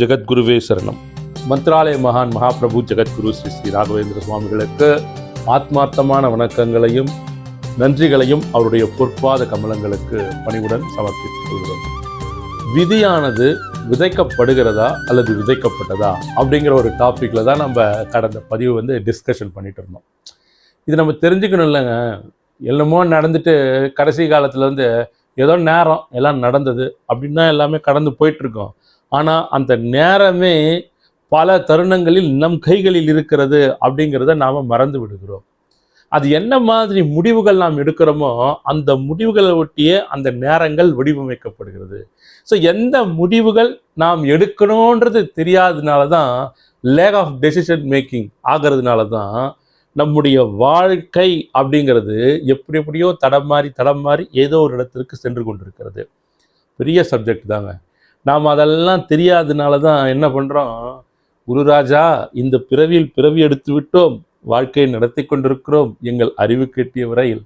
ஜெகத்குருவே சரணம். மந்திராலய மகான் மகாபிரபு ஜெகத்குரு ஸ்ரீ ஸ்ரீ ராகவேந்திர சுவாமிகளுக்கு ஆத்மார்த்தமான வணக்கங்களையும் நன்றிகளையும் அவருடைய பொற்பாத கமலங்களுக்கு பணிவுடன் சமர்ப்பித்துக் கொள்கிறோம். விதியானது விதைக்கப்படுகிறதா அல்லது விதைக்கப்பட்டதா அப்படிங்கிற ஒரு டாப்பிக்கில் தான் நம்ம கடந்த பதிவு வந்து டிஸ்கஷன் பண்ணிட்டு இருந்தோம். இது நம்ம தெரிஞ்சுக்கணும் இல்லைங்க. என்னமோ நடந்துட்டு கடைசி காலத்தில் வந்து ஏதோ நேரம் எல்லாம் நடந்தது அப்படின்னு தான் எல்லாமே கடந்து போயிட்டுருக்கோம் ஆனால் அந்த நேரமே பல தருணங்களில் நம் கைகளில் இருக்கிறது அப்படிங்கிறத நாம் மறந்து விடுகிறோம். அது என்ன மாதிரி முடிவுகள் நாம் எடுக்கிறோமோ அந்த முடிவுகளை ஒட்டியே அந்த நேரங்கள் வடிவமைக்கப்படுகிறது. ஸோ எந்த முடிவுகள் நாம் எடுக்கணுன்றது தெரியாததுனால தான் லேக் ஆஃப் டெசிஷன் மேக்கிங் ஆகிறதுனால தான் நம்முடைய வாழ்க்கை அப்படிங்கிறது எப்படி எப்படியோ தடம் மாறி தடம் மாறி ஏதோ ஒரு இடத்திற்கு சென்று கொண்டிருக்கிறது. பெரிய சப்ஜெக்ட் தாங்க. நாம் அதெல்லாம் தெரியாததுனால தான் என்ன பண்ணுறோம் குருராஜா இந்த பிறவியில் பிறவி எடுத்து விட்டோம். வாழ்க்கையை நடத்தி கொண்டிருக்கிறோம். எங்கள் அறிவு கெட்டிய வரையில்.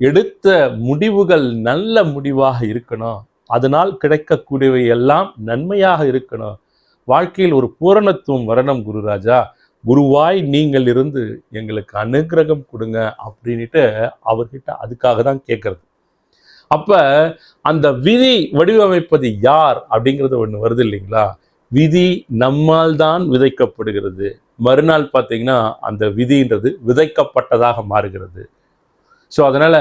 எடுத்த முடிவுகள் நல்ல முடிவாக இருக்கணும். அதனால் கிடைக்கக்கூடியவை எல்லாம் நன்மையாக இருக்கணும். வாழ்க்கையில் ஒரு பூரணத்துவம் வரணும் குருராஜா. குருவாய் நீங்கள் இருந்து எங்களுக்கு அனுகிரகம் கொடுங்க அப்படின்ட்டு அவர்கிட்ட அதுக்காக தான் கேட்குறது அப்போ அந்த விதி வடிவமைப்பது யார் அப்படிங்கிறது ஒன்று வருது இல்லைங்களா? விதி நம்மால் தான் விதைக்கப்படுகிறது. மறுநாள் பார்த்தீங்கன்னா அந்த விதின்றது விதைக்கப்பட்டதாக மாறுகிறது. ஸோ அதனால்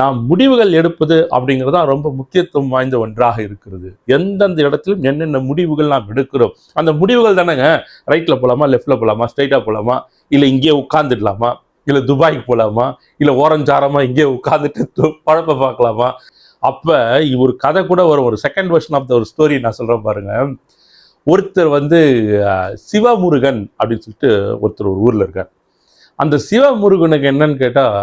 நாம் முடிவுகள் எடுப்பது அப்படிங்கிறது தான் ரொம்ப முக்கியத்துவம் வாய்ந்த ஒன்றாக இருக்கிறது. எந்தெந்த இடத்திலும் என்னென்ன முடிவுகள் நாம் எடுக்கிறோம். அந்த முடிவுகள் தானேங்க? ரைட்டில் போகலாமா லெஃப்டில் போகலாமா ஸ்ட்ரைட்டாக போகலாமா இல்லை இங்கேயே உட்காந்துடலாமா இல்லை துபாய்க்கு போகலாமா இல்லை ஓரஞ்சாரமாக இங்கேயே உட்காந்துட்டு பழப்பை பார்க்கலாமா? அப்போ ஒரு கதை கூட வரும். ஒரு செகண்ட் வெர்ஷன் ஆஃப் த ஒரு ஸ்டோரி நான் சொல்கிறேன் பாருங்கள் ஒருத்தர் வந்து சிவமுருகன் அப்படின்னு சொல்லிட்டு ஒருத்தர் ஒரு ஊரில் இருக்கார். அந்த சிவமுருகனுக்கு என்னன்னு கேட்டால்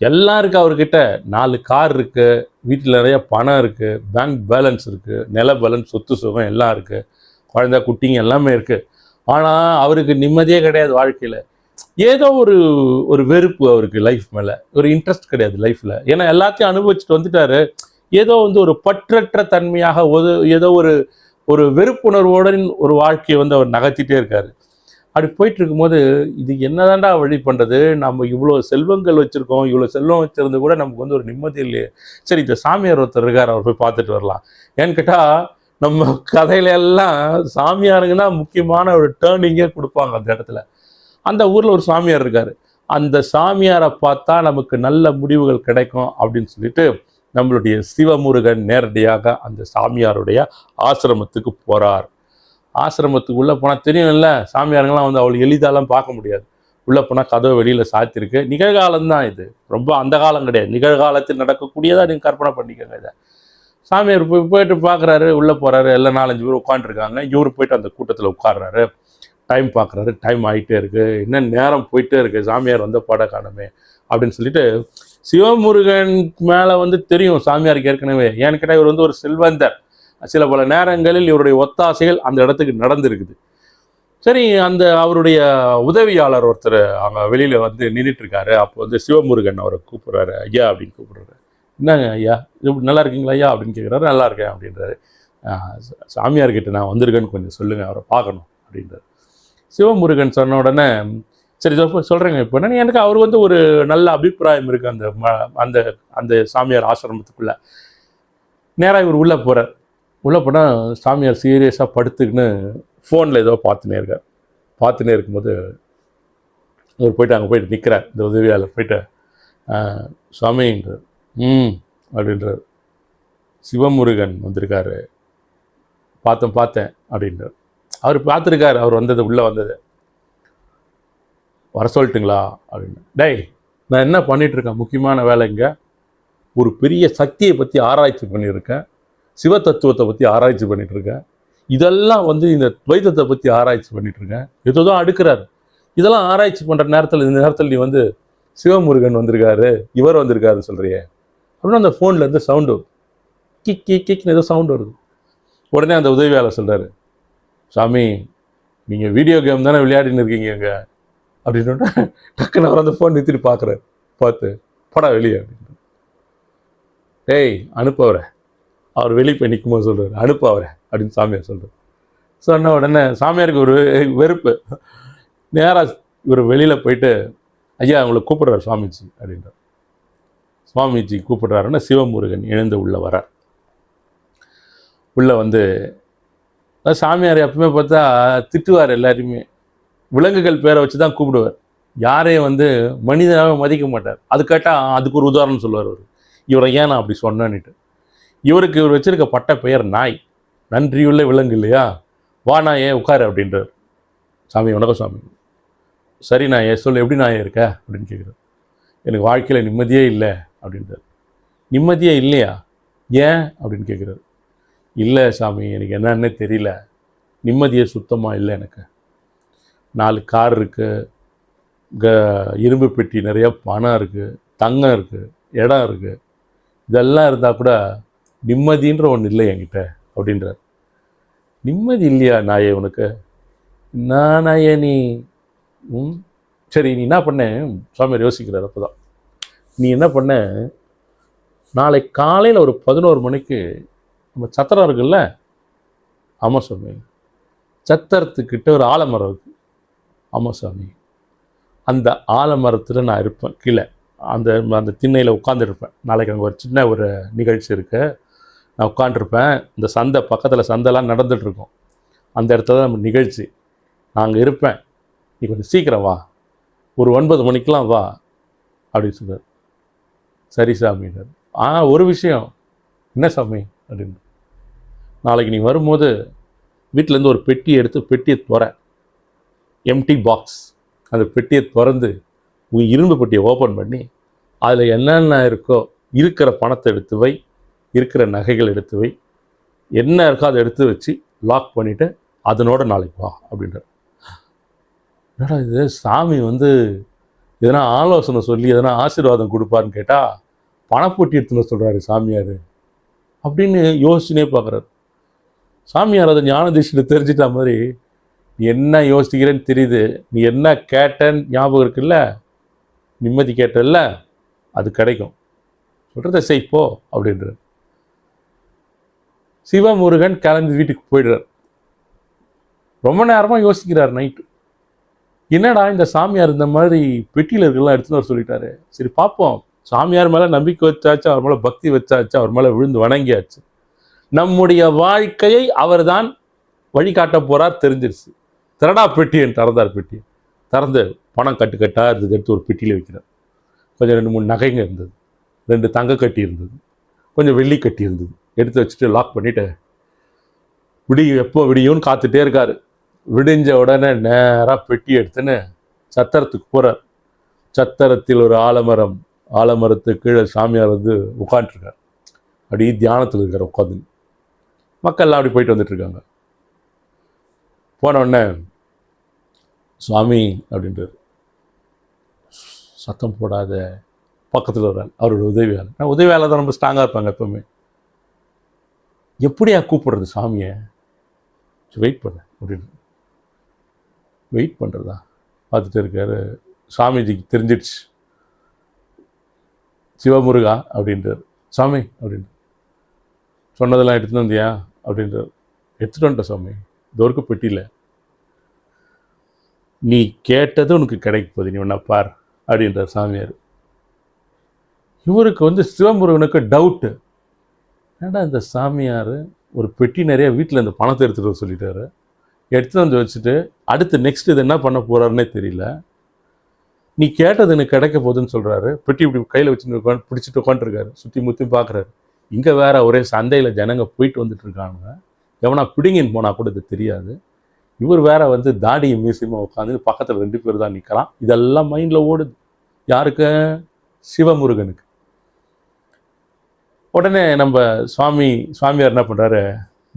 எல்லாம் இருக்கு அவர்கிட்ட நாலு கார் இருக்குது வீட்டில் நிறைய பணம் இருக்குது பேங்க் பேலன்ஸ் இருக்குது நில பேலன்ஸ் சொத்து சுகம் எல்லாம் இருக்குது குழந்தை குட்டிங்க எல்லாமே இருக்குது ஆனால் அவருக்கு நிம்மதியே கிடையாது வாழ்க்கையில். ஏதோ ஒரு ஒரு வெறுப்பு அவருக்கு லைஃப் மேலே. ஒரு இன்ட்ரெஸ்ட் கிடையாது லைஃப்பில் ஏன்னா எல்லாத்தையும் அனுபவிச்சுட்டு வந்துட்டாரு. ஏதோ வந்து ஒரு பற்றற்ற தன்மையாக ஒரு ஏதோ ஒரு ஒரு வெறுப்புணர்வுடன் ஒரு வாழ்க்கையை வந்து அவர் நகர்த்திட்டே இருக்காரு. அப்படி போயிட்டு இருக்கும்போது இது என்னதான்டா வழி பண்ணுறது நம்ம இவ்வளோ செல்வங்கள் வச்சுருக்கோம். இவ்வளோ செல்வம் வச்சுருந்து கூட நமக்கு வந்து ஒரு நிம்மதி இல்லையே. சரி இந்த சாமியார் ஒருத்தர் இருக்கார் அவர் போய் பார்த்துட்டு வரலாம். ஏன்னு கேட்டால் நம்ம கதையில எல்லாம் சாமியாருங்கன்னா முக்கியமான ஒரு டேர்னிங்கே கொடுப்பாங்க அந்த இடத்துல. அந்த ஊரில் ஒரு சாமியார் இருக்கார். அந்த சாமியாரை பார்த்தா நமக்கு நல்ல முடிவுகள் கிடைக்கும் அப்படின்னு சொல்லிட்டு நம்மளுடைய சிவமுருகன் நேரடியாக அந்த சாமியாருடைய ஆசிரமத்துக்கு போகிறார் ஆசிரமத்துக்கு உள்ளே போனால் தெரியும்ல சாமியாருங்கெல்லாம் வந்து அவ்வளோ எளிதாலாம் பார்க்க முடியாது. உள்ளே போனால் கதவை வெளியில் சாத்திருக்கு நிகழ்காலம் தான் இது. ரொம்ப அந்த காலம் கிடையாது. நிகழ்காலத்தில் நடக்கக்கூடியதாக நீங்கள் கற்பனை பண்ணிக்கோங்க இதை. சாமியார் போய் போயிட்டு பார்க்குறாரு உள்ளே போகிறாரு எல்லாம் நாலஞ்சு பேர் உட்காந்துருக்காங்க இவர் போயிட்டு அந்த கூட்டத்தில் உட்கார்றாரு. டைம் பார்க்குறாரு டைம் ஆகிட்டே இருக்குது இன்னும் நேரம் போயிட்டே இருக்குது சாமியார் வந்த பட காணுமே. அப்படின்னு சொல்லிட்டு சிவமுருகன் மேலே வந்து தெரியும் சாமியாருக்கு ஏற்கனவே. ஏன்னு கேட்டால் இவர் வந்து ஒரு செல்வந்தர். சில பல நேரங்களில் இவருடைய ஒத்தாசைகள் அந்த இடத்துக்கு நடந்திருக்குது. சரி அந்த அவருடைய உதவியாளர் ஒருத்தர் அங்கே வெளியில் வந்து நின்றுட்டு இருக்காரு அப்போ வந்து சிவமுருகன் அவரை கூப்பிட்றாரு. ஐயா அப்படின்னு கூப்பிட்றாரு. என்னங்க ஐயா? இப்படி நல்லா இருக்கீங்களா ஐயா? அப்படின்னு கேட்குறாரு நல்லா இருக்கேன் அப்படின்றாரு. சாமியார்கிட்ட சாமியார் நான் வந்திருக்கேன்னு கொஞ்சம் சொல்லுங்கள் அவரை பார்க்கணும் அப்படின்றாரு. சிவமுருகன் சொன்ன உடனே சரி சொல்கிறேங்க இப்போ. நான் எனக்கு அவர் வந்து ஒரு நல்ல அபிப்பிராயம் இருக்குது அந்த ம- அந்த அந்த சாமியார் ஆசிரமத்துக்குள்ளே. நேராக இவர் உள்ளே போகிறார் உள்ளே போனால் சாமியார் சீரியஸாக படுத்துக்கின்னு ஃபோனில் ஏதோ பார்த்துனே இருக்கார். பார்த்துனே இருக்கும்போது அவர் போயிட்டு அங்கே போயிட்டு நிற்கிறார் இந்த உதவியாளர் போயிட்டு சுவாமின்றார். ம் அப்படின்றார். சிவமுருகன் வந்திருக்காரு. பார்த்தேன் பார்த்தேன் அப்படின்றார். அவர் பார்த்துருக்காரு அவர் வந்தது உள்ளே வந்தது வர சொல்லட்டுங்களா அப்படின்னு டேய் நான் என்ன பண்ணிகிட்ருக்கேன் முக்கியமான வேலைங்க ஒரு பெரிய சக்தியை பற்றி ஆராய்ச்சி பண்ணியிருக்கேன் சிவ தத்துவத்தை பற்றி ஆராய்ச்சி பண்ணிகிட்ருக்கேன் இருக்கேன் இதெல்லாம் வந்து இந்த துவைத்தத்தை பற்றி ஆராய்ச்சி பண்ணிகிட்ருக்கேன் ஏதோ தான் அடுக்கிறார் இதெல்லாம் ஆராய்ச்சி பண்ணுற நேரத்தில் இந்த நேரத்தில் நீ வந்து சிவமுருகன் வந்திருக்காரு இவர் வந்திருக்காரு சொல்கிறிய அப்படின்னா அந்த ஃபோன்லேருந்து சவுண்டு கிக் கிக் கிக்னு ஏதோ சவுண்டு வருது உடனே அந்த உதவியாளர் சொல்கிறாரு சாமி நீங்கள் வீடியோ கேம் தானே விளையாடின்னு இருக்கீங்க இங்கே அப்படின்னு டக்குன்னு அவர் அந்த ஃபோன் நிறுத்திட்டு பார்க்குறாரு பார்த்து படா வெளியே. அப்படின்னு டேய் அனுப்ப அவரை. அவர் வெளியே போய் நிற்கும்போது சொல்கிறார் அனுப்ப அவரை அப்படின்னு சாமியார் சொல்கிறார் சொன்ன உடனே சாமியாருக்கு ஒரு வெறுப்பு. நேராக இவர் வெளியில் போயிட்டு ஐயா அவங்களை கூப்பிடுறார் சுவாமிஜி அப்படின்றார். சுவாமிஜி கூப்பிடுறாருன்னா சிவமுருகன் எழுந்து உள்ளே வரார். உள்ளே வந்து அதாவது சாமியார் எப்பவுமே பார்த்தா திட்டுவார் எல்லாருமே விலங்குகள் பேரை வச்சு தான் கூப்பிடுவார். யாரையும் வந்து மனிதனாக மதிக்க மாட்டார். அது கேட்டால் அதுக்கு ஒரு உதாரணம் சொல்லுவார் அவர். இவரை ஏன் நான் அப்படி சொன்னேன்னுட்டு. இவருக்கு இவர் வச்சிருக்க பட்ட பெயர் நாய். நன்றியுள்ள விலங்கு இல்லையா? வா நான் ஏன் உட்காரு அப்படின்றார். சாமி வணக்கம் சாமி. சரி நான் ஏன் சொல்லு எப்படி நான் இருக்க? அப்படின்னு கேட்குறாரு. எனக்கு வாழ்க்கையில் நிம்மதியே இல்லை. அப்படின்றார். நிம்மதியே இல்லையா? ஏன்? அப்படின்னு கேட்குறாரு. இல்லை சாமி எனக்கு என்னன்னே தெரியல. நிம்மதியே சுத்தமாக இல்லை எனக்கு. நாலு கார் இருக்குது க இரும்பு பெட்டி நிறைய பணம் இருக்குது தங்கம் இருக்குது இடம் இருக்குது இதெல்லாம் இருந்தால் கூட நிம்மதின்ற ஒன்று இல்லை என்கிட்ட அப்படின்றார். நிம்மதி இல்லையா நாயே உனக்கு? நான் நாயே நீ? ம் சரி நீ என்ன பண்ண? சுவாமியார் யோசிக்கிறார் அப்போ தான் நீ என்ன பண்ண? நாளை காலையில் ஒரு பதினோரு மணிக்கு நம்ம சத்திரம் இருக்குல்ல? ஆமாம் சாமி. சத்திரத்துக்கிட்ட ஒரு ஆலமரம் இருக்குது ஆமாம் சாமி. அந்த ஆலமரத்தில் நான் இருப்பேன். கீழே. அந்த அந்த திண்ணையில் உட்காந்துருப்பேன் நாளைக்கு அங்கே ஒரு சின்ன ஒரு நிகழ்ச்சி இருக்குது நான் உட்காந்துருப்பேன் இந்த சந்தை பக்கத்தில் சந்தைலாம் நடந்துகிட்ருக்கோம் அந்த இடத்துல தான் நம்ம நிகழ்ச்சி. நான் அங்கே இருப்பேன். நீ கொஞ்சம் சீக்கிரம் வா. ஒரு ஒன்பது மணிக்கெலாம் வா. அப்படின்னு சொன்னார் சரி சாமின்னார் ஆ ஒரு விஷயம். என்ன சாமி? அப்படின்னு. நாளைக்கு நீ வரும்போது வீட்டிலேருந்து ஒரு பெட்டி எடுத்து பெட்டியை துற. எம்டி பாக்ஸ் அந்த பெட்டியை திறந்து உன் இரும்பு பெட்டியை ஓப்பன் பண்ணி அதில் என்னென்ன இருக்கோ இருக்கிற பணத்தை எடுத்து வை இருக்கிற நகைகள் எடுத்து வை என்ன இருக்கோ அதை எடுத்து வச்சு லாக் பண்ணிவிட்டு அதனோட நாளைக்கு வா அப்படின்றார். என்னடா இது? சாமி வந்து எதனா ஆலோசனை சொல்லி எதனா ஆசீர்வாதம் கொடுப்பாருன்னு கேட்டால் பணப்பொட்டி எடுத்துன்னு சொல்கிறாரு சாமியார் அப்படின்னு யோசிச்சுனே பார்க்குறாரு சாமியார் அதை ஞான தீட்சிட்டு தெரிஞ்சிட்ட மாதிரி நீ என்ன யோசிக்கிறேன்னு தெரியுது. நீ என்ன கேட்டேன்னு ஞாபகம் இருக்குல்ல? நிம்மதி கேட்டல்ல? அது கிடைக்கும். சொல்கிறத செய் போ சிவமுருகன் கிளம்பி வீட்டுக்கு போயிடுறார். ரொம்ப நேரமாக யோசிக்கிறார் நைட்டு. என்னடா இந்த சாமியார் இந்த மாதிரி பெட்டியில் இருக்கலாம் எடுத்துன்னு வர சொல்லிட்டாரு. சரி பார்ப்போம் சாமியார் மேலே நம்பிக்கை வச்சாச்சு அவர் மேலே பக்தி வச்சாச்சு அவர் மேலே விழுந்து வணங்கியாச்சு. நம்முடைய வாழ்க்கையை அவர்தான் வழிகாட்ட போகிறார் தெரிஞ்சிருச்சு. திரடா பெட்டியன் திறந்தார் பெட்டி. திறந்து பணம் கட்டு கட்டாக இருந்தது எடுத்து ஒரு பெட்டியில் வைக்கிறார். கொஞ்சம் ரெண்டு மூணு நகைங்க இருந்தது. ரெண்டு தங்க கட்டி இருந்தது. கொஞ்சம் வெள்ளி கட்டி இருந்தது. எடுத்து வச்சுட்டு லாக் பண்ணிவிட்டு விடியும் எப்போ விடியும்னு காத்துட்டே இருக்கார். விடிஞ்ச உடனே நேராக பெட்டி எடுத்துன்னு சத்திரத்துக்கு போகிறார் சத்திரத்தில் ஒரு ஆலமரம் ஆலமரத்துக்கு கீழே சாமியார் வந்து உட்காந்துருக்கார் அப்படியே தியானத்தில் இருக்கிற உட்காந்து மக்கள்லாம் அப்படி போயிட்டு வந்துட்டுருக்காங்க. போன உடனே சுவாமி அப்படின்றார். சத்தம் போடாத பக்கத்தில் வர்றார் அவரோட உதவியாளர். நான் உதவியாளர் தான் ரொம்ப ஸ்ட்ராங்காக இருப்பாங்க எப்பவுமே. எப்படியா கூப்பிடுறது சாமியை வெயிட் பண்ண அப்படின்னு வெயிட் பண்ணுறதா பார்த்துட்டு இருக்காரு. சாமிஜிக்கு தெரிஞ்சிடுச்சு. சிவமுருகா அப்படின்றார். சாமி அப்படின்னு சொன்னதெல்லாம் எடுத்துன்னு வந்தியா? அப்படின்றார் எடுத்துட்டு வந்துட்ட சாமி. தோற்கு பெட்டியில் நீ கேட்டது உனக்கு கிடைக்க போகுது நீ ஒன்றா பார் அப்படின்றார் சாமியார். இவருக்கு வந்து சிவமுருகனுக்கு டவுட்டு ஏன்னா இந்த சாமியார் ஒரு பெட்டி நிறைய வீட்டில் இந்த பணத்தை எடுத்துகிட்டு வர சொல்லிட்டாரு. எடுத்துகிட்டு வந்து வச்சுட்டு அடுத்து நெக்ஸ்ட் இது என்ன பண்ண போறாருன்னே தெரியல. நீ கேட்டது எனக்கு கிடைக்க போகுதுன்னு சொல்கிறாரு பெட்டி இப்படி கையில் வச்சுட்டு உட்காந்து பிடிச்சிட்டு உட்காந்துருக்காரு சுற்றி முற்றி பார்க்குறாரு இங்கே வேற ஒரே சந்தையில் ஜனங்க போயிட்டு வந்துட்டு இருக்காங்க. எவனா பிடிங்கின்னு போனால் கூட இது தெரியாது. இவர் வேற வந்து தாடியும் மியூசியமாக உட்காந்து பக்கத்தில் ரெண்டு பேர் தான் நிற்கிறான் இதெல்லாம் மைண்டில் ஓடுது. யாருக்கு? சிவமுருகனுக்கு. உடனே நம்ம சுவாமி சுவாமியார் என்ன பண்ணுறாரு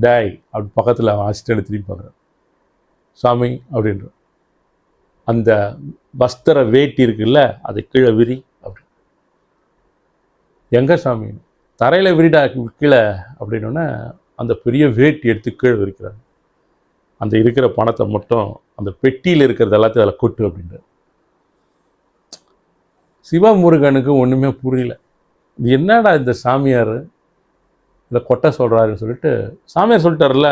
டேய் அப்படி பக்கத்தில் அவன் திரும்பி பார்க்குறாரு சாமி அப்படின்ற அந்த வஸ்திர வேட்டி இருக்குல்ல அதை கீழே விரி அப்படி. எங்க சாமி தரையில் விரிடா கீழே அப்படின்னோடனே அந்த பெரிய வேட்டி எடுத்து கீழே விரிக்கிறாங்க அந்த இருக்கிற பணத்தை மட்டும் அந்த பெட்டியில் இருக்கிறது எல்லாத்தையும் அதில் கொட்டு அப்படின்ட்டு சிவமுருகனுக்கு ஒன்றுமே புரியல. இது என்னடா இந்த சாமியார்? இதை கொட்ட சொல்கிறாருன்னு சொல்லிட்டு சாமியார் சொல்லிட்டார்ல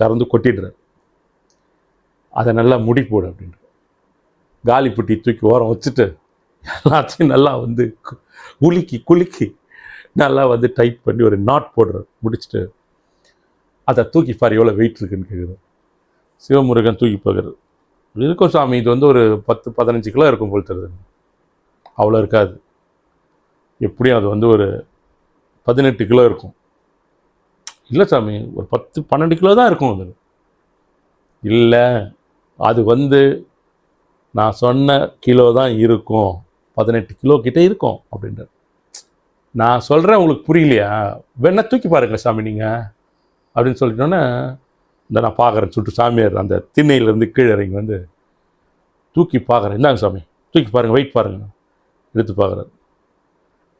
திறந்து கொட்டிடுறார். அதை நல்லா முடி போடு அப்படின்ற காலி புட்டி தூக்கி ஓரம் வச்சுட்டு எல்லாத்தையும் நல்லா வந்து கு- குலுக்கி குலுக்கி நல்லா வந்து டைட் பண்ணி ஒரு நாட் போடுறார் முடிச்சுட்டு அதை தூக்கி பாரு எவ்வளோ வெயிட் இருக்குன்னு கேட்குறாரு சிவமுருகன் தூக்கி பார்க்குறது இருக்கும் சாமி இது வந்து ஒரு பத்து பதினஞ்சு கிலோ இருக்கும் போல் தருது அவ்வளோ இருக்காது. எப்படியும் அது வந்து ஒரு பதினெட்டு கிலோ இருக்கும். இல்லை சாமி ஒரு பத்து பன்னெண்டு கிலோ தான் இருக்கும் அது. இல்லை அது வந்து நான் சொன்ன கிலோ தான் இருக்கும். பதினெட்டு கிலோ கிட்டே இருக்கும் அப்படின்றார். நான் சொல்கிறேன் உங்களுக்கு புரியலையா? வேணா தூக்கி பாருங்கள் சாமி நீங்கள் அப்படின்னு சொல்லிட்டோன்னே இந்த நான் பார்க்குறேன் சொல்லிட்டு சாமியார் அந்த திண்ணையிலேருந்து கீழே இறங்கி வந்து தூக்கி பார்க்குறேன் இந்தாங்க சாமி தூக்கி பாருங்கள் வெயிட் பாருங்கள் எடுத்து பார்க்குறாரு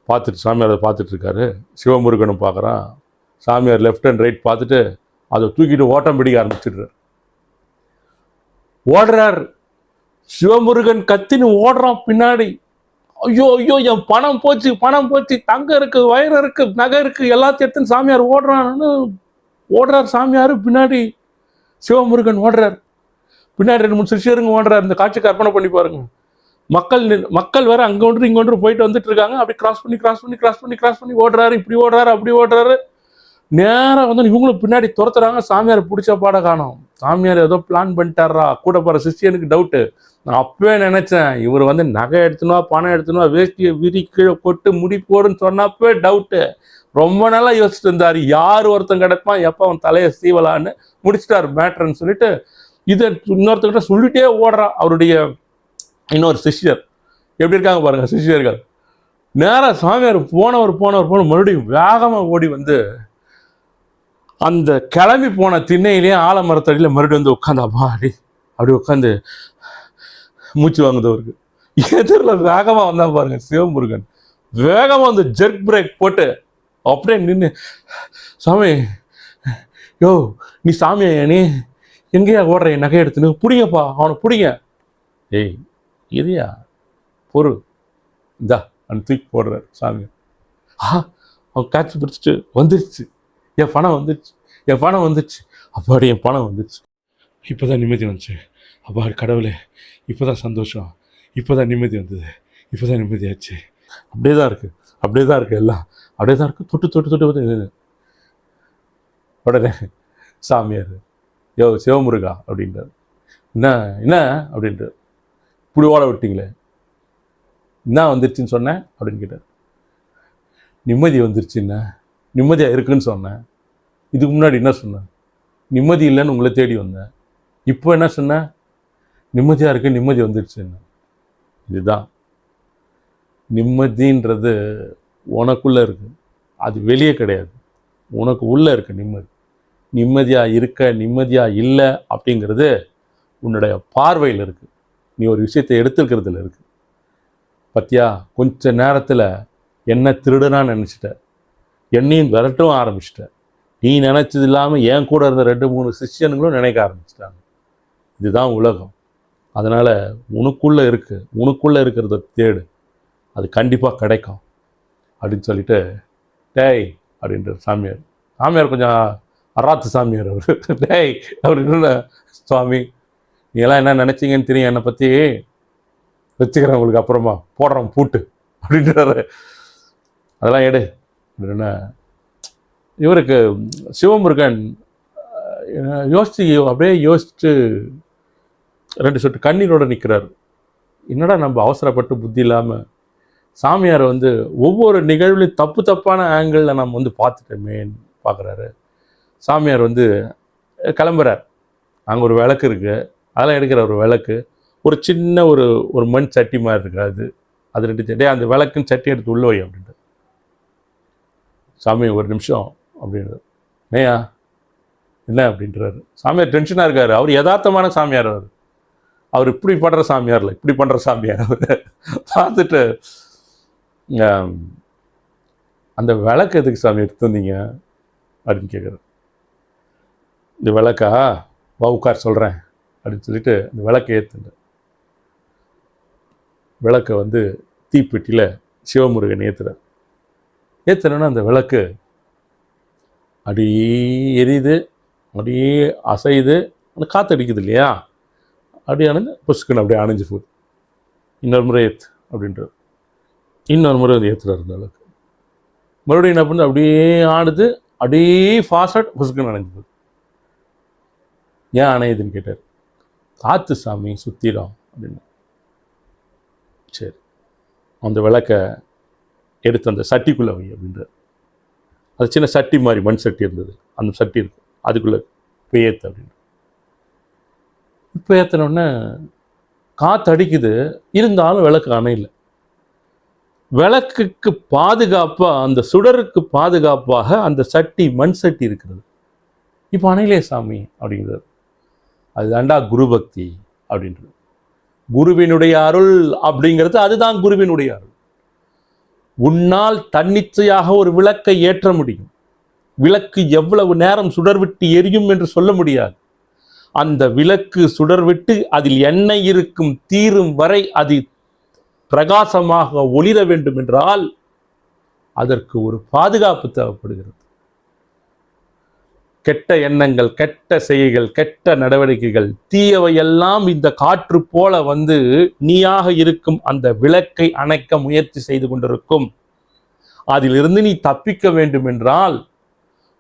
பார்த்துட்டு சாமியார் அதை பார்த்துட்ருக்காரு சிவமுருகனும் பார்க்குறான் சாமியார் லெஃப்ட் அண்ட் ரைட் பார்த்துட்டு அதை தூக்கிட்டு ஓட்டம் பிடிக்க ஆரம்பிச்சிடுறார். ஓடுறார். சிவமுருகன் கத்தின்னு ஓடுறான் பின்னாடி. ஐயோ ஐயோ என் பணம் போச்சு பணம் போச்சு தங்கம் இருக்கு வயிறு இருக்கு நகை இருக்கு எல்லாத்தையும் எடுத்துன்னு சாமியார் ஓடுறான்னு ஓடுறார் சாமியார் பின்னாடி சிவமுருகன் ஓடுறார். பின்னாடி ரெண்டு மூணு சிஷியருங்க ஓடுறார் இந்த காட்சி கற்பனை பண்ணி பாருங்க. மக்கள் மக்கள் வேற அங்கே ஒன்று இங்கே ஒன்று போயிட்டு வந்துட்டு இருக்காங்க. அப்படி கிராஸ் பண்ணி கிராஸ் பண்ணி கிராஸ் பண்ணி கிராஸ் பண்ணி ஓடுறாரு இப்படி ஓடுறாரு அப்படி ஓடுறாரு. நேராக வந்து இவங்களும் பின்னாடி துரத்துறாங்க சாமியார் பிடிச்ச பாட காணும். சாமியார் ஏதோ பிளான் பண்ணிட்டாரா? கூட போகிற சிஷியனுக்கு டவுட்டு நான் அப்பவே நினச்சேன் இவர் வந்து நகை எடுத்துனோ பணம் எடுத்துனோ வேஷ்டியை விரி கீழே போட்டு முடி போடுன்னு சொன்னப்பவே டவுட்டு ரொம்ப நாளாக யோசிச்சுட்டு இருந்தார். யார் ஒருத்தன் கிடைப்பான் எப்போ அவன் தலையை சீவலான்னு முடிச்சிட்டாரு மேட்ருன்னு சொல்லிட்டு இதை இன்னொருத்தங்கிட்ட சொல்லிட்டே ஓடுறான் அவருடைய இன்னொரு சிஷ்யர். எப்படி இருக்காங்க பாருங்கள் சிஷியர்கள். நேராக சாமியார் போனவர் போனவர் போன மறுபடியும் வேகமாக ஓடி வந்து அந்த கிளம்பி போன திண்ணையிலேயே ஆலமரத்தடியில் மறுபடியும் வந்து உட்காந்து அப்பா அப்படி அப்படி உட்காந்து மூச்சு வாங்குதவருக்கு. எதிரில் வேகமாக வந்தான் பாருங்க சிவமுருகன். வேகமாக வந்து ஜெர்க் பிரேக் போட்டு அப்படியே நின்று சாமி யோ நீ சாமியா நீ? எங்கேயா ஓடுற என் நகை எடுத்துன்னு? பிடிங்கப்பா அவனை பிடிங்க. ஏய் இதையா? பொறு. இந்தா. அவன் தூக்கி போடுறார் சாமி. ஆ அவன் காட்சி பிடிச்சிட்டு வந்துருச்சு. என் பணம் வந்துருச்சு என் பணம் வந்துருச்சு அப்பாடி என் பணம் வந்துருச்சு இப்போ தான் நிம்மதி வந்துச்சு. அப்பா கடவுளே இப்போ தான் சந்தோஷம். இப்போ தான் நிம்மதி வந்தது. இப்போ தான் நிம்மதியாச்சு அப்படியே தான் இருக்குது அப்படியே தான் இருக்குது எல்லாம். அப்படியே தான் இருக்குது தொட்டு தொட்டு தொட்டு வந்து உடனே சாமியார் யோ சிவமுருகா அப்படின்றார். என்ன என்ன அப்படின்றார். இப்படி ஓட விட்டீங்களே. என்ன வந்துருச்சுன்னு சொன்னேன் அப்படின்னு கேட்டார். நிம்மதி வந்துருச்சுன்னா நிம்மதியாக இருக்குன்னு சொன்னேன். இதுக்கு முன்னாடி என்ன சொன்னேன்? நிம்மதி இல்லைன்னு உங்களை தேடி வந்தேன். இப்போ என்ன சொன்னேன்? நிம்மதியாக இருக்கு நிம்மதி வந்துருச்சுன்னு. இதுதான். நிம்மதின்றது உனக்குள்ளே இருக்கு. அது வெளியே கிடையாது. உனக்கு உள்ளே இருக்க நிம்மதி. நிம்மதியாக இருக்க நிம்மதியாக இல்லை அப்படிங்கிறது உன்னுடைய பார்வையில் இருக்குது நீ ஒரு விஷயத்தை எடுத்துருக்கிறதுல இருக்குது பத்தியா கொஞ்ச நேரத்தில் என்ன திருடுனான்னு நினச்சிட்ட. என்னையும் விரட்டவும் ஆரம்பிச்சிட்டேன் நீ நினச்சது இல்லாமல் என் கூட இருந்த ரெண்டு மூணு சிஷ்யனுங்களும் நினைக்க ஆரம்பிச்சிட்டாங்க. இதுதான் உலகம். அதனால் உனக்குள்ளே இருக்குது உனக்குள்ளே இருக்கிறத தேடு. அது கண்டிப்பாக கிடைக்கும். அப்படின்னு சொல்லிட்டு டேய் அப்படின்ற சாமியார். சாமியார் கொஞ்சம் அராத்து சாமியார் அவர். டேய் அப்படின்னு சுவாமி நீ எல்லாம் என்ன நினச்சிங்கன்னு தெரியும் என்னை பற்றி வச்சுக்கிறேன் உங்களுக்கு அப்புறமா. போடுறோம் பூட்டு. அப்படின்றாரு. அதெல்லாம் எடு. அப்படின்னா இவருக்கு சிவமுருகன் யோசித்து அப்படியே யோசிச்சு ரெண்டு சொட்டு கண்ணீரோடு நிற்கிறாரு என்னடா நம்ம அவசரப்பட்டு புத்தி இல்லாமல் சாமியார் வந்து ஒவ்வொரு நிகழ்வுலையும் தப்பு தப்பான ஆங்கிளில் நம்ம வந்து பார்த்துட்டோமேன்னு பார்க்குறாரு. சாமியார் வந்து கிளம்புறார். அங்கே ஒரு விளக்கு இருக்குது அதெல்லாம் எடுக்கிற ஒரு விளக்கு. ஒரு சின்ன ஒரு ஒரு மண் சட்டி மாதிரி இருக்காது அது. அது ரெண்டு சட்டி. அந்த விளக்குன்னு சட்டி எடுத்து உள்ளே வை அப்படின்னு. சாமி ஒரு நிமிஷம் அப்படின்றது நேயா என்ன? அப்படின்றாரு. சாமியார் டென்ஷனாக இருக்காரு. அவர் யதார்த்தமான சாமியார் அவர். அவர் இப்படி பண்ணுற சாமியார் இல்லை இப்படி பண்ணுற சாமியார் அவர். பார்த்துட்டு அந்த விளக்கு எதுக்கு சாமி எடுத்துருந்தீங்க அப்படின்னு கேட்குறாரு இந்த விளக்கா? வா சொல்கிறேன் அப்படின்னு சொல்லிட்டு இந்த விளக்கை ஏற்றுட்டேன் விளக்கை வந்து தீப்பெட்டியில் சிவமுருகன் ஏற்றுறார் ஏற்றுனோன்னா அந்த விளக்கு அப்படியே எரியுது அப்படியே அசையுது. அந்த காற்று அடிக்குது இல்லையா? அப்படியே அணைஞ்சு புஷ்குன்னு அப்படியே அணைஞ்சு போகுது. இன்னொரு முறை ஏற்று அப்படின்றது. இன்னொரு முறை வந்து ஏற்றுறாரு அந்த அளவுக்கு மறுபடியும் என்ன பண்ணுது? அப்படியே ஆடுது அப்படியே ஃபாஸ்டாக புஷ்குன்னு அணைஞ்சு போகுது. ஏன் அணையுதுன்னு கேட்டார். காற்று சாமி சுத்திரம் அப்படின்னு. சரி. அந்த விளக்கை எடுத்து அந்த சட்டிக்குள்ளே வை அப்படின்றார் அது சின்ன சட்டி மாதிரி மண் சட்டி இருந்தது. அந்த சட்டி இருக்கு அதுக்குள்ளே பேத்து அப்படின்னு இப்போ ஏற்றினோடனே காற்று அடிக்குது. இருந்தாலும் விளக்கு அணையில விளக்குக்கு பாதுகாப்பாக அந்த சுடருக்கு பாதுகாப்பாக அந்த சட்டி மண் சட்டி இருக்கிறது. இப்போ அணையிலே சாமி அப்படிங்கிறது அதுதான்டா குரு பக்தி அப்படின்றது. குருவினுடைய அருள் அப்படிங்கிறது அதுதான் குருவினுடைய அருள். உன்னால் தன்னிச்சையாக ஒரு விளக்கை ஏற்ற முடியும். விளக்கு எவ்வளவு நேரம் சுடர்விட்டு எரியும் என்று சொல்ல முடியாது. அந்த விளக்கு சுடர்விட்டு அதில் எண்ணெய் இருக்கும் தீரும் வரை அது பிரகாசமாக ஒளிர வேண்டும் என்றால் அதற்கு ஒரு பாதுகாப்பு தேவைப்படுகிறது. கெட்ட எண்ணங்கள் கெட்ட செய்கைகள் கெட்ட நடவடிக்கைகள் தீயவையெல்லாம் இந்த காற்று போல வந்து நீயாக இருக்கும் அந்த விளக்கை அணைக்க முயற்சி செய்து கொண்டிருக்கும். அதிலிருந்து நீ தப்பிக்க வேண்டும் என்றால்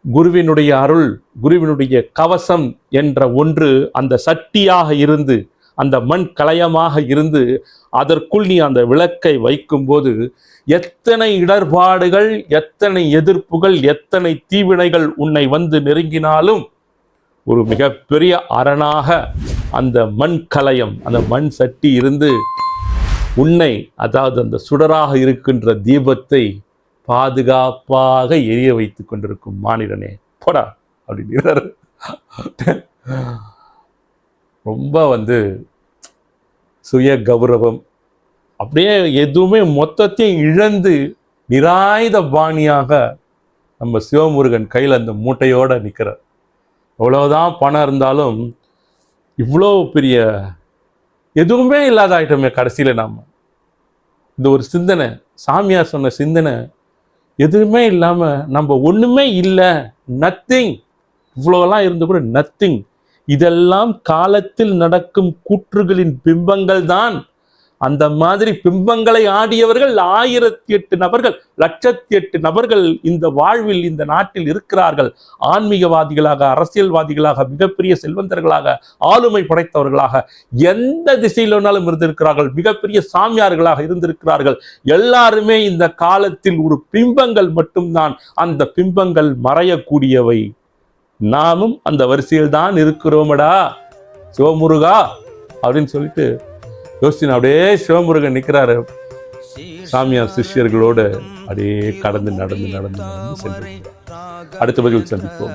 குருவினுடைய அருள் குருவினுடைய கவசம் என்ற ஒன்று அந்த சட்டியாக இருந்து அந்த மண் கலயமாக இருந்து அதற்குள் நீ அந்த விளக்கை வைக்கும்போது எத்தனை இடர்பாடுகள் எத்தனை எதிர்ப்புகள் எத்தனை தீவினைகள் உன்னை வந்து நெருங்கினாலும் ஒரு மிகப்பெரிய அரணாக அந்த மண் கலயம் அந்த மண் சட்டி இருந்து உன்னை அதாவது அந்த சுடராக இருக்கின்ற தீபத்தை பாதுகாப்பாக எரிய வைத்து கொண்டிருக்கும் மானிடனே. போடா அப்படின்னு ரொம்ப வந்து சுய கௌரவம். அப்படியே எதுவுமே மொத்தத்தையும் இழந்து நிராயுத பாணியாக நம்ம சிவமுருகன் கையில் அந்த மூட்டையோடு நிற்கிறார் எவ்வளோதான் பணம் இருந்தாலும் இவ்வளோ பெரிய எதுவுமே இல்லாத ஆயிட்டோமே கடைசியில் நாம். இந்த ஒரு சிந்தனை சாமியார் சொன்ன சிந்தனை எதுவுமே இல்லாமல் நம்ம ஒன்றுமே இல்லை நத்திங் இவ்வளோலாம் இருந்து கூட நத்திங் இதெல்லாம் காலத்தில் நடக்கும் கூற்றுகளின் பிம்பங்கள் தான் அந்த மாதிரி பிம்பங்களை ஆடியவர்கள் ஆயிரத்தி எட்டு நபர்கள் லட்சத்தி எட்டு நபர்கள் இந்த வாழ்வில் இந்த நாட்டில் இருக்கிறார்கள். ஆன்மீகவாதிகளாக அரசியல்வாதிகளாக மிகப்பெரிய செல்வந்தர்களாக ஆளுமை படைத்தவர்களாக எந்த திசையில் வேணாலும் இருந்திருக்கிறார்கள். மிகப்பெரிய சாமியார்களாக இருந்திருக்கிறார்கள். எல்லாருமே இந்த காலத்தில் ஒரு பிம்பங்கள் மட்டும்தான். அந்த பிம்பங்கள் மறையக்கூடியவை. நாமும் அந்த வரிசையில் தான் இருக்கிறோமடா. சிவமுருகா அப்படின்னு சொல்லிட்டு யோசிச்சு அப்படியே சிவமுருகன் நிற்கிறாரு சாமியார் சிஷ்யர்களோடு அப்படியே கடந்து நடந்து நடந்து நடந்து சென்று அடுத்த பதிவில் சந்திப்போம்.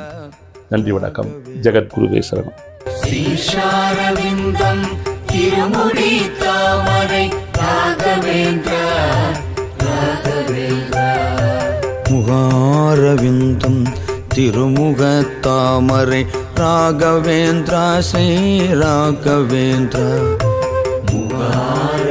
நன்றி வணக்கம். ஜெகத்குருவே சரணம். ஈஷாரவிந்தம் திருமுடி தாமரை ராகவேந்திர முகாரவிந்தம் திருமுகத்தாமரை ராகவேந்திரா ஸ்ரீ ராகவேந்திரா. முகார